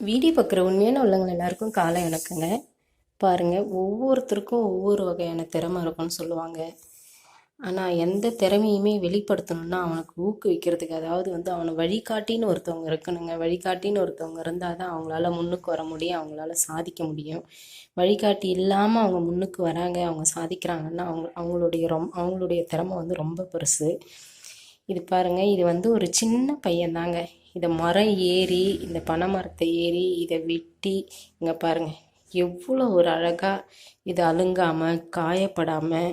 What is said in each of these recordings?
Video பார்க்குற உண்மையான உள்ளவங்கள் எல்லாருக்கும் காலை வணக்கங்க. பாருங்கள் ஒவ்வொருத்தருக்கும் ஒவ்வொரு வகையான திறமை இருக்கும்னு சொல்லுவாங்க. ஆனால் எந்த திறமையுமே வெளிப்படுத்தணும்னா அவனுக்கு ஊக்குவிக்கிறதுக்கு அதாவது வந்து அவனை வழிகாட்டின்னு ஒருத்தவங்க இருக்கணுங்க. வழிகாட்டின்னு ஒருத்தவங்க இருந்தால் தான் அவங்களால முன்னுக்கு வர முடியும் அவங்களால சாதிக்க முடியும். வழிகாட்டி இல்லாமல் அவங்க முன்னுக்கு வராங்க அவங்க சாதிக்கிறாங்கன்னா அவங்க அவங்களுடைய ரொம் அவங்களுடைய திறமை வந்து ரொம்ப பெருசு. இது பாருங்க இது வந்து ஒரு சின்ன பையன் தாங்க இதை மரம் ஏறி இந்த பனை மரத்தை ஏறி இதை வெட்டி இங்கே பாருங்க. எவ்வளோ ஒரு அழகாக இது அழுங்காமல் காயப்படாமல்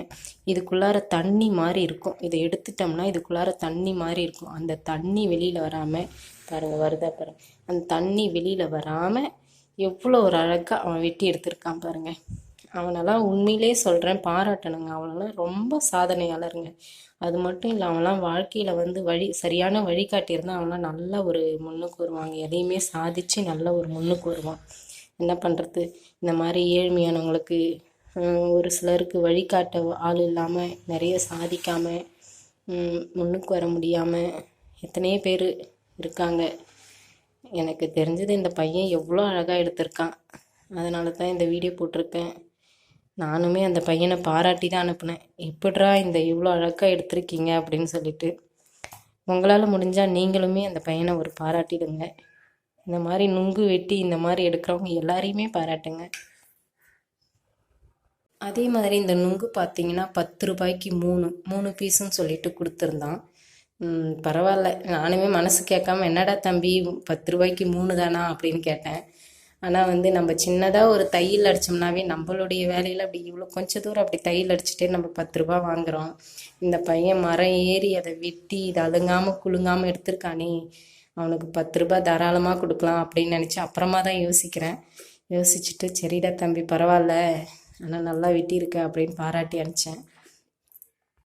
இதுக்குள்ளார தண்ணி மாதிரி இருக்கும். இதை எடுத்துட்டோம்னா இதுக்குள்ளார தண்ணி மாதிரி இருக்கும். அந்த தண்ணி வெளியில் வராமல் பாருங்கள் வருதா பாருங்கள் அந்த தண்ணி வெளியில் வராமல் எவ்வளோ ஒரு அழகாக அவன் வெட்டி எடுத்திருக்கான் பாருங்கள் அவனெல்லாம் உண்மையிலே சொல்கிறேன் பாராட்டணுங்க. அவனெல்லாம் ரொம்ப சாதனையாளருங்க. அது மட்டும் இல்லை அவன்லாம் வாழ்க்கையில் வந்து வழி சரியான வழிகாட்டியிருந்தால் அவன்லாம் நல்ல ஒரு முன்னுக்கு வருவாங்க. எதையுமே சாதித்து நல்ல ஒரு முன்னுக்கு வருவான். என்ன பண்ணுறது இந்த மாதிரி ஏழ்மையானவங்களுக்கு ஒரு சிலருக்கு வழிகாட்ட ஆள் இல்லாமல் நிறைய சாதிக்காமல் முன்னுக்கு வர முடியாமல் எத்தனையோ பேர் இருக்காங்க. எனக்கு தெரிஞ்சது இந்த பையன் எவ்வளோ அழகாக எடுத்திருக்கான். அதனால தான் இந்த வீடியோ போட்டிருக்கேன். நானுமே அந்த பையனை பாராட்டி தான் அனுப்புனேன். எப்படிரா இந்த இவ்வளோ அழகாக எடுத்திருக்கீங்க? அப்படின்னு சொல்லிட்டு. உங்களால் முடிஞ்சால் நீங்களுமே அந்த பையனை ஒரு பாராட்டிடுங்க. இந்த மாதிரி நுங்கு வெட்டி இந்த மாதிரி எடுக்கிறவங்க எல்லாரையுமே பாராட்டுங்க. அதே மாதிரி இந்த நுங்கு பார்த்தீங்கன்னா பத்து ரூபாய்க்கு மூணு மூணு பீஸுன்னு சொல்லிட்டு கொடுத்துருந்தான். பரவாயில்ல. நானுமே மனசு கேட்காம என்னடா தம்பி பத்து ரூபாய்க்கு மூணு தானா? அப்படின்னு கேட்டேன். ஆனால் வந்து நம்ம சின்னதாக ஒரு தையல் அடித்தோம்னாவே நம்மளுடைய வேலையில் அப்படி இவ்வளோ கொஞ்ச தூரம் அப்படி தையல் அடிச்சுட்டு நம்ம பத்து ரூபா வாங்குகிறோம் இந்த பையன் மரம் ஏறி அதை வெட்டி இதை அழுங்காமல் குலுங்காமல் எடுத்திருக்கானே. அவனுக்கு பத்து ரூபா தாராளமாக கொடுக்கலாம் அப்படின்னு நினச்சி அப்புறமா தான் யோசிக்கிறேன். யோசிச்சுட்டு சரிடா தம்பி பரவாயில்ல. ஆனால் நல்லா வெட்டியிருக்க அப்படின்னு பாராட்டி அனுப்பிச்சேன்.